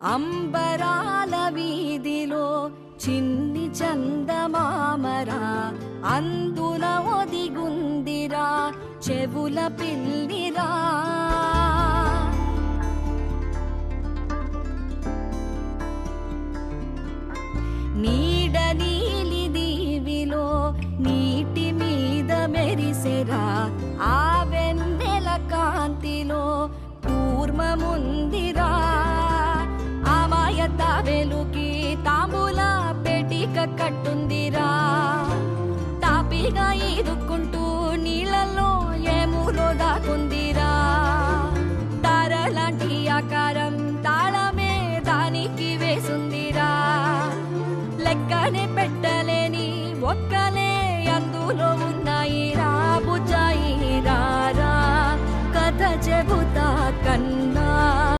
అంబరాల వీధిలో చిన్ని చందమామరా అందున ఒదిగుందిరా చెవుల పిల్లిరా. నీడ నీలి దీవిలో నీటి మీద మెరిసెరా ఆ తాపిగా ఈదుకుంటూ నీళ్ళల్లో ఏమూలో దాకుందిరా తారలాంటి ఆకారం తాళమే దానికి వేసుందిరా. లెక్కనే పెట్టలేని ఒక్కలే అందులో ఉన్నాయి రాబుజాయి రారా కథ చెబుతా